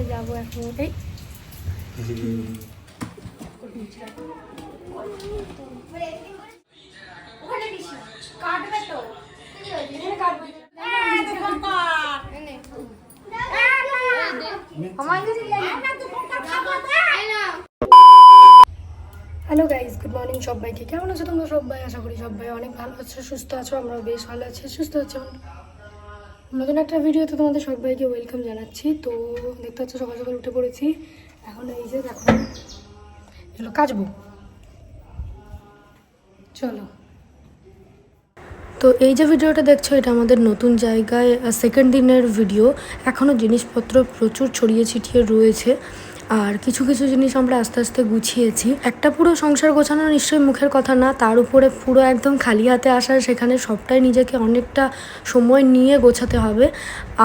এখন এই hello guys good morning সবাইকে। কেমন আছো তোমরা সবাই? আশা করি সবাই অনেক ভালো আছো, সুস্থ আছো, আমরাও বেশ ভালো আছি। সুস্থ আছি নতুন একটা ভিডিওতে তোমাদের সবাইকে ওয়েলকাম জানাচ্ছি। তো দেখতে পাচ্ছ সকাল সকাল উঠে পড়েছি। এখন এই যে দেখো এগুলো কাচবো চলো। তো এই যে ভিডিওটা দেখছ, এটা আমাদের নতুন জায়গায় সেকেন্ড দিনের ভিডিও এখনও জিনিসপত্র প্রচুর ছড়িয়ে ছিটিয়ে রয়েছে। আর কিছু কিছু জিনিস আমরা আস্তে আস্তে গুছিয়েছি। একটা পুরো সংসার গোছানো নিশ্চয়ই মুখের কথা না, তার উপরে পুরো একদম খালি হাতে আসা সেখানে সবটাই নিজেকে অনেকটা সময় নিয়ে গোছাতে হবে।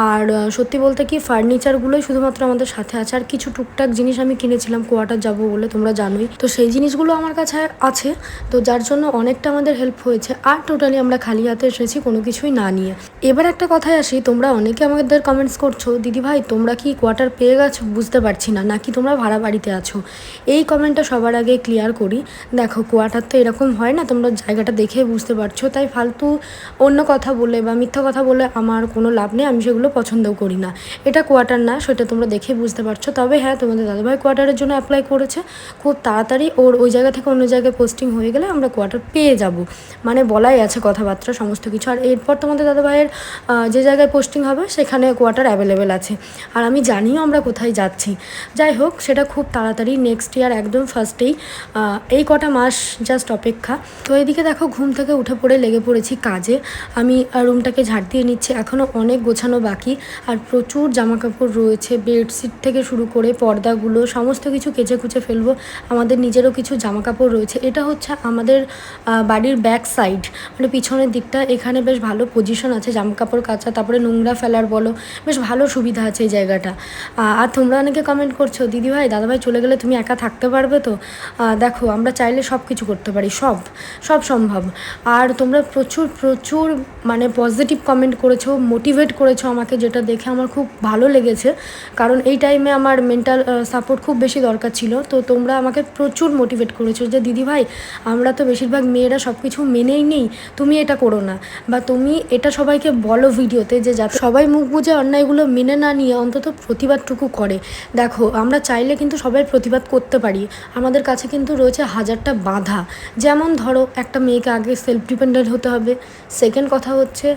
আর সত্যি বলতে কি ফার্নিচারগুলোই শুধুমাত্র আমাদের সাথে আছে। আর কিছু টুকটাক জিনিস আমি কিনেছিলাম কোয়ার্টার যাব বলে, তোমরা জানোই। তো সেই জিনিসগুলো আমার কাছে আছে, তো যার জন্য অনেকটা আমাদের হেল্প হয়েছে। আর টোটালি আমরা খালি হাতে এসেছি, কোনো কিছুই না নিয়ে। এবার একটা কথায় আসি, তোমরা অনেকে আমাদের কমেন্টস করছ দিদি ভাই তোমরা কি কোয়ার্টার পেয়ে গেছো? বুঝতে পারছি না। নাকি তোমরা ভাড়া বাড়িতে আছো। এই কমেন্টটা সবার আগে ক্লিয়ার করি। দেখো কোয়ার্টার তো এরকম হয় না, তোমরা জায়গাটা দেখে বুঝতে পারছ। তাই ফালতু অন্য কথা বলে বা মিথ্যা কথা বলে আমার কোনো লাভ নেই, আমি সেগুলো পছন্দও করি না। এটা কোয়ার্টার না, সেটা তোমরা দেখে বুঝতে পারছ। তবে হ্যাঁ তোমাদের দাদাভাই কোয়ার্টারের জন্য অ্যাপ্লাই করেছে। খুব তাড়াতাড়ি ওর ওই জায়গা থেকে অন্য জায়গায় পোস্টিং হয়ে গেলে আমরা কোয়ার্টার পেয়ে যাব। মানে বলাই আছে কথাবার্তা, সমস্ত কিছু। আর এরপর তোমাদের দাদাভাইয়ের যে জায়গায় পোস্টিং হবে, সেখানে কোয়ার্টার অ্যাভেলেবেল আছে। আর আমি জানিও আমরা কোথায় যাচ্ছি। যাই হোক সেটা খুব তাড়াতাড়ি নেক্সট ইয়ার একদম ফার্স্টেই এই কটা মাস জাস্ট অপেক্ষা। তো এদিকে দেখো, ঘুম থেকে উঠে পড়ে লেগে পড়েছি কাজে। আমি রুমটাকে ঝাড় দিয়ে নিচ্ছি এখনও অনেক গোছানো বাকি। আর প্রচুর জামা কাপড় রয়েছে বেডশিট থেকে শুরু করে পর্দাগুলো, সমস্ত কিছু কেচে কুচে ফেলব। আমাদের নিজেরও কিছু জামা কাপড় রয়েছে। এটা হচ্ছে আমাদের বাড়ির ব্যাক সাইড মানে পিছনের দিকটা। এখানে বেশ ভালো পজিশন আছে জামা কাপড় কাচা, তারপরে নোংরা ফেলার বলো। বেশ ভালো সুবিধা আছে এই জায়গাটা। আর তোমরা অনেকে কমেন্ট করছ দিদি ভাই দাদাভাই চলে গেলে তুমি একা থাকতে পারবে তো? দেখো, আমরা চাইলে সব কিছু করতে পারি, সব সব সম্ভব। আর তোমরা প্রচুর প্রচুর মানে পজিটিভ কমেন্ট করেছ মোটিভেট করেছ আমাকে যেটা দেখে আমার খুব ভালো লেগেছে। কারণ এই টাইমে আমার মেন্টাল সাপোর্ট খুব বেশি দরকার ছিল। তো তোমরা আমাকে প্রচুর মোটিভেট করেছ যে, দিদিভাই, আমরা তো বেশিরভাগ মেয়েরা সব কিছু মেনেই নেই, তুমি এটা করো না। বা তুমি এটা সবাইকে বলো ভিডিওতে যে, যা, সবাই মুখ বুঝে অন্যায়গুলো মেনে না নিয়ে অন্তত প্রতিবাদটুকু করে। দেখো, আমরা চাইলে কিন্তু সবাই প্রতিবাদ করতে পারি। আমাদের কাছে কিন্তু রয়েছে হাজারটা বাধা। যেমন ধরো, একটা মেয়েকে আগে সেলফ ডিপেন্ডেন্ট হতে হবে। সেকেন্ড কথা হচ্ছে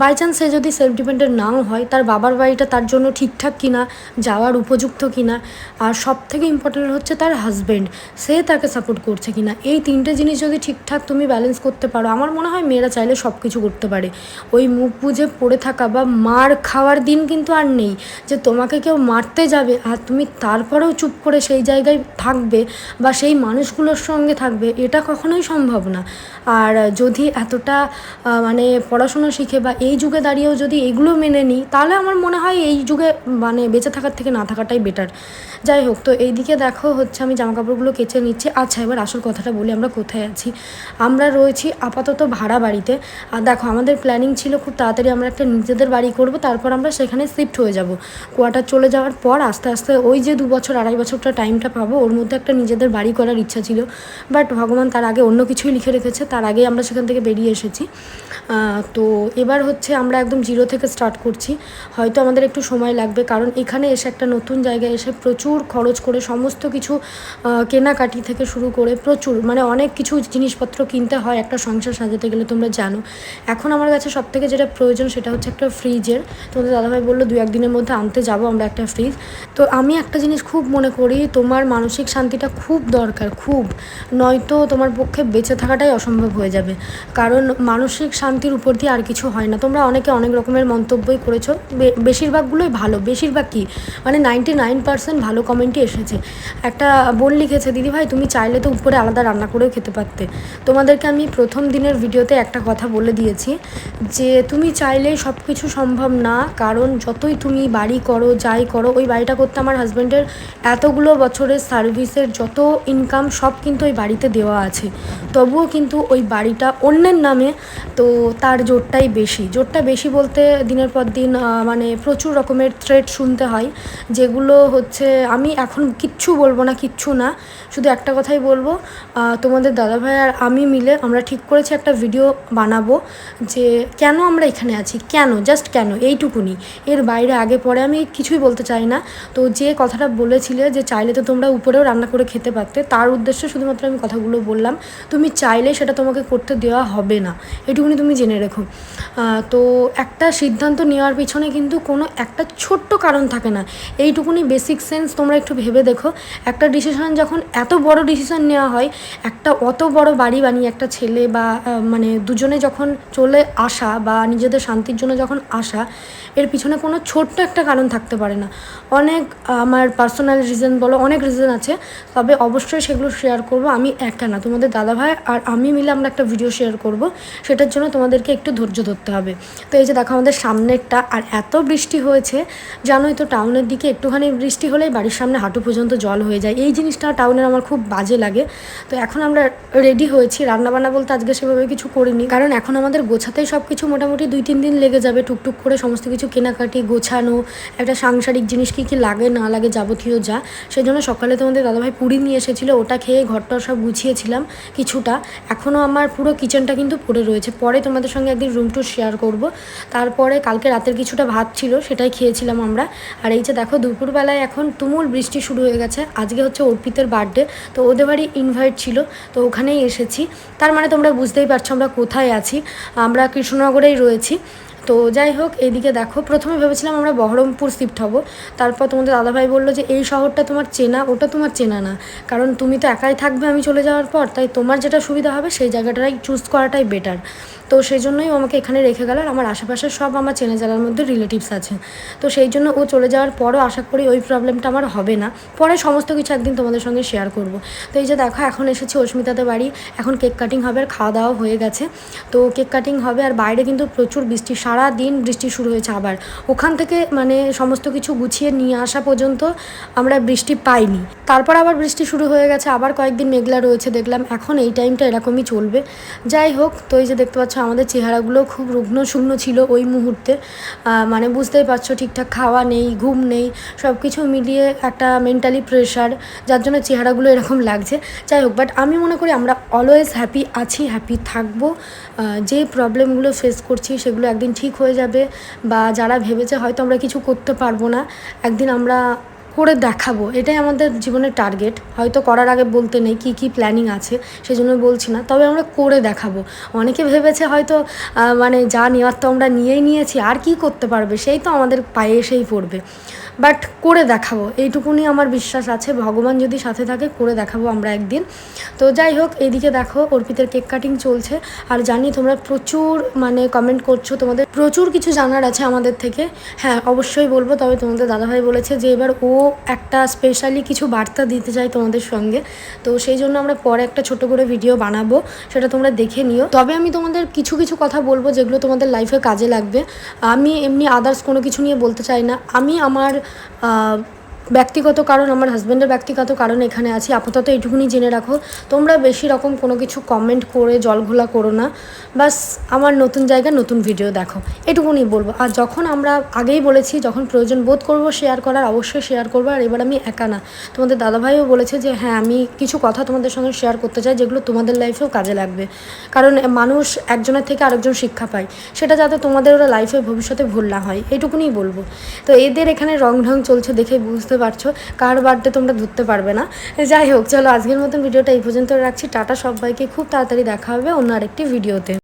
বাই চান্স সে যদি সেলফ ডিপেন্ডেন্ট নাও হয়, তার বাবার বাড়িটা তার জন্য ঠিকঠাক কিনা, যাওয়ার উপযুক্ত কিনা, আর সব থেকে ইম্পর্টেন্ট হচ্ছে তার হাজব্যান্ড সে তাকে সাপোর্ট করছে কিনা। এই তিনটে জিনিস যদি ঠিকঠাক তুমি ব্যালেন্স করতে পারো, আমার মনে হয় মেয়েরা চাইলে সব কিছু করতে পারে। ওই মুখ বুঝে পড়ে থাকা বা মার খাওয়ার দিন কিন্তু আর নেই, যে তোমাকে কেউ মারতে যাবে আর তুমি তারপরেও চুপ করে সেই জায়গায় থাকবে বা সেই মানুষগুলোর সঙ্গে থাকবে, এটা কখনোই সম্ভব না। আর যদি এতটা মানে পড়াশুনো শিখে বা এই যুগে দাঁড়িয়েও যদি এগুলো মেনে নিই, তাহলে আমার মনে হয় এই যুগে মানে বেঁচে থাকার থেকে না থাকাটাই বেটার যাই হোক, তো এইদিকে দেখো হচ্ছে আমি জামা কাপড়গুলো কেচে নিচ্ছি। আচ্ছা এবার আসল কথাটা বলি, আমরা কোথায় আছি? আমরা রয়েছি আপাতত ভাড়া বাড়িতে। আর দেখো, আমাদের প্ল্যানিং ছিল খুব তাড়াতাড়ি আমরা একটা নিজেদের বাড়ি করব, তারপর আমরা সেখানে শিফট হয়ে যাব। কোয়ার্টার চলে যাওয়ার পর আস্তে আস্তে ওই যে দু বছর, আড়াই বছরটা টাইমটা পাবো, ওর মধ্যে একটা নিজেদের বাড়ি করার ইচ্ছা ছিল। বাট ভগবান তার আগে অন্য কিছুই লিখে রেখেছে, তার আগে আমরা সেখান থেকে বেরিয়ে এসেছি। তো এবার হচ্ছে আমরা একদম জিরো থেকে স্টার্ট করছি। হয়তো আমাদের একটু সময় লাগবে, কারণ এখানে এসে একটা নতুন জায়গায় এসে প্রচুর খরচ করে সমস্ত কিছু কেনাকাটি থেকে শুরু করে প্রচুর মানে অনেক কিছু জিনিসপত্র কিনতে হয় একটা সংসার সাজাতে গেলে, তোমরা জানো। এখন আমার কাছে সব থেকে যেটা প্রয়োজন সেটা হচ্ছে একটা ফ্রিজের তোমাদের দাদাভাই বলল দু একদিনের মধ্যে আনতে যাব আমরা একটা ফ্রিজ তো আমি একটা জিনিস খুব মনে করি, তোমার মানসিক শান্তিটা খুব দরকার, খুব। নয়তো তোমার পক্ষে বেঁচে থাকাটাই অসম্ভব হয়ে যাবে। কারণ মানসিক শান্তির উপর দিয়ে আর কিছু হয় না। তোমরা অনেকে অনেক রকমের মন্তব্যই করেছ। বেশিরভাগগুলোই ভালো। বেশিরভাগ কি? মানে নাইনটি নাইন পার্সেন্ট ভালো কমেন্টই এসেছে। একটা বোন লিখেছে, দিদি ভাই, তুমি চাইলে তো উপরে আলাদা রান্না করেও খেতে পারতে। তোমাদেরকে আমি প্রথম দিনের ভিডিওতে একটা কথা বলে দিয়েছি যে, তুমি চাইলে সব কিছু সম্ভব না। কারণ যতই তুমি বাড়ি করো, যাই করো, ওই বাড়িটা করতে আমার হাজব্যান্ডের এতগুলো বছরের সার্ভিসের যত ইনকাম সব কিন্তু ওই বাড়িতে দেওয়া আছে। তবুও কিন্তু ওই বাড়িটা অন্যের নামে তো তার জোরটাই বেশি। জোরটা বেশি বলতে দিনের পর দিন মানে প্রচুর রকমের থ্রেট শুনতে হয়, যেগুলো হচ্ছে আমি এখন কিচ্ছু বলব না, কিচ্ছু না। শুধু একটা কথাই বলব তোমাদের দাদাভাই আর আমি মিলে আমরা ঠিক করেছি একটা ভিডিও বানাবো যে কেন আমরা এখানে আছি, কেন জাস্ট কেন, এইটুকুনি। এর বাইরে আগে পরে আমি কিছুই বলতে চাই না। তো যে কথাটা বলেছিলে যে চাইলে তো তোমরা উপরেও রান্না করে খেতে পারতে, তার উদ্দেশ্যে শুধুমাত্র আমি কথাগুলো বললাম, তুমি চাইলে সেটা তোমাকে করতে দেওয়া হবে না, এটুকুনি তুমি জেনে রেখো। তো একটা সিদ্ধান্ত নেওয়ার পিছনে কিন্তু কোনো একটা ছোট্ট কারণ থাকে না, এইটুকুনি বেসিক সেন্স তোমরা একটু ভেবে দেখো। একটা ডিসিশন যখন এত বড় ডিসিশন নেওয়া হয়, একটা অত বড় বাড়ি বানিয়ে একটা ছেলে বা মানে দুজনে যখন চলে আসা বা নিজেদের শান্তির জন্য যখন আসা, এর পিছনে কোনো ছোট্ট একটা কারণ থাকতে পারে না। অনেক আহ, আমার পার্সোনাল রিজন বলো অনেক রিজন আছে তবে অবশ্যই সেগুলো শেয়ার করব। আমি একা না তোমাদের দাদাভাই আর আমি মিলে আমরা একটা ভিডিও শেয়ার করব। সেটার জন্য তোমাদেরকে একটু ধৈর্য ধরতে হবে। তো এই যে দেখো আমাদের সামনেরটা আর এত বৃষ্টি হয়েছে জানোই তো টাউনের দিকে একটুখানি বৃষ্টি হলেই বাড়ির সামনে হাঁটু পর্যন্ত জল হয়ে যায়। এই জিনিসটা টাউনের আমার খুব বাজে লাগে। তো এখন আমরা রেডি হয়েছি। রান্নাবান্না বলতে আজকে সেভাবে কিছু করিনি। কারণ এখন আমাদের গোছাতেই সব কিছু মোটামুটি দুই তিন দিন লেগে যাবে টুকটুক করে সমস্ত কিছু কেনাকাটি গোছানো একটা সাংসারিক জিনিস কী কী লাগে না লাগে যাবতীয় যা। সেই জন্য সকালে তোমাদের দাদাভাই পুরি নিয়ে এসেছিল, ওটা খেয়ে ঘরটা সব গুছিয়েছিলাম কিছুটা। এখনও আমার পুরো কিচেনটা কিন্তু পড়ে রয়েছে। পরে তোমাদের সঙ্গে একদিন রুম টুর শেয়ার করব। তারপরে কালকে রাতের কিছুটা ভাত ছিল, সেটাই খেয়েছিলাম আমরা। আর এই যে দেখো, দুপুরবেলায় এখন তুমুল বৃষ্টি শুরু হয়ে গেছে। আজকে হচ্ছে অর্পিতের বার্থডে তো ওদের বাড়ি ইনভাইট ছিল, তো ওখানেই এসেছি। তার মানে তোমরা বুঝতেই পারছ আমরা কোথায় আছি। আমরা কৃষ্ণনগরেই রয়েছি। তো যাই হোক এইদিকে দেখো, প্রথমে ভেবেছিলাম আমরা বহরমপুর শিফট হব। তারপর তোমাদের দাদাভাই বলল যে, এই শহরটা তোমার চেনা, ওটা তোমার চেনা না। কারণ তুমি তো একাই থাকবে আমি চলে যাওয়ার পর, তাই তোমার যেটা সুবিধা হবে, সেই জায়গাটাই চুজ করাটাই বেটার তো সেই জন্যই ও আমাকে এখানে রেখে গেল আর আমার আশেপাশে সব আমার চেনে জানার মধ্যে রিলেটিভস আছে। তো সেই জন্য ও চলে যাওয়ার পরও আশা করি ওই প্রবলেমটা আমার হবে না। পরে সমস্ত কিছু একদিন তোমাদের সঙ্গে শেয়ার করব। তো এই যে দেখো, এখন এসেছি অস্মিতাদের বাড়ি। এখন কেক কাটিং হবে আর খাওয়া দাওয়া হয়ে গেছে। তো কেক কাটিং হবে আর বাইরে কিন্তু প্রচুর বৃষ্টি সারা দিন বৃষ্টি শুরু হয়েছে আবার। ওখান থেকে মানে সমস্ত কিছু গুছিয়ে নিয়ে আসা পর্যন্ত আমরা বৃষ্টি পাইনি। তারপর আবার বৃষ্টি শুরু হয়ে গেছে, আবার কয়েকদিন মেঘলা রয়েছে দেখলাম। এখন এই টাইমটা এরকমই চলবে। যাই হোক, তো এই যে দেখতে পাচ্ছ আমাদের চেহারাগুলো খুব রুগ্ন শূন্য ছিল ওই মুহূর্তে। মানে বুঝতেই পারছ, ঠিকঠাক খাওয়া নেই, ঘুম নেই সব কিছু মিলিয়ে একটা মেন্টালি প্রেশার যার জন্য চেহারাগুলো এরকম লাগছে। যাই হোক বাট আমি মনে করি আমরা অলওয়েজ হ্যাপি আছি হ্যাপি থাকব। যে প্রবলেমগুলো ফেস করছি, সেগুলো একদিন ঠিক হয়ে যাবে, বা যারা ভেবেছে হয়তো আমরা কিছু করতে পারব না, একদিন আমরা করে দেখাবো, এটাই আমাদের জীবনের টার্গেট হয়তো করার আগে বলতে নেই কী কী প্ল্যানিং আছে সেই জন্য বলছি না। তবে আমরা করে দেখাবো। অনেকে ভেবেছে হয়তো মানে যা নেওয়ার তো আমরা নিয়েই নিয়েছি, আর কি করতে পারবে, সেই তো আমাদের পায়ে এসেই পড়বে। বাট করে দেখাবো, এইটুকুনি আমার বিশ্বাস আছে। ভগবান যদি সাথে থাকে, করে দেখাবো আমরা একদিন। তো যাই হোক এইদিকে দেখো, অর্পিতের কেক কাটিং চলছে। আর জানি তোমরা প্রচুর মানে কমেন্ট করছ, তোমাদের প্রচুর কিছু জানার আছে আমাদের থেকে। হ্যাঁ অবশ্যই বলব, তবে তোমাদের দাদাভাই বলেছে যে এবার ও একটা স্পেশালি কিছু বার্তা দিতে চাই তোমাদের সঙ্গে। তো সেই জন্য আমরা পরে একটা ছোট করে ভিডিও বানাবো, সেটা তোমরা দেখে নিও। তবে আমি তোমাদের কিছু কিছু কথা বলব যেগুলো তোমাদের লাইফে কাজে লাগবে। আমি এমনি আদার্স কোনো কিছু নিয়ে বলতে চাই না। আমি আমার ব্যক্তিগত কারণ, আমার হাজব্যান্ডের ব্যক্তিগত কারণ এখানে আছি। আপাতত এইটুকুনি জেনে রাখো। তোমরা বেশি রকম কোনো কিছু কমেন্ট করে, জলঘোলা করো না। বাস, আমার নতুন জায়গা, নতুন ভিডিও দেখো। এটুকুনি বলব। আর যখন আমরা আগেই বলেছি, যখন প্রয়োজন বোধ করব শেয়ার করার, অবশ্যই শেয়ার করব। আর এবার আমি একা না। তোমাদের দাদাভাইও বলেছে যে হ্যাঁ আমি কিছু কথা তোমাদের সঙ্গে শেয়ার করতে চাই, যেগুলো তোমাদের লাইফেও কাজে লাগবে। কারণ মানুষ একজনের থেকে আরেকজন শিক্ষা পায়। সেটা যাতে তোমাদের ওরা লাইফে ভবিষ্যতে ভুল না হয়। এইটুকুনি বলব। তো এদের এখানে রং ঢং চলছে দেখে বুঝতে পারছ? কার বার্থডে তোমরা ধরতে পারবে না। যাই হোক, চলো আজকের মতন ভিডিওটা এই পর্যন্ত রাখছি। টাটা সবাইকে, খুব তাড়াতাড়ি দেখা হবে অন্য আরেকটি ভিডিওতে।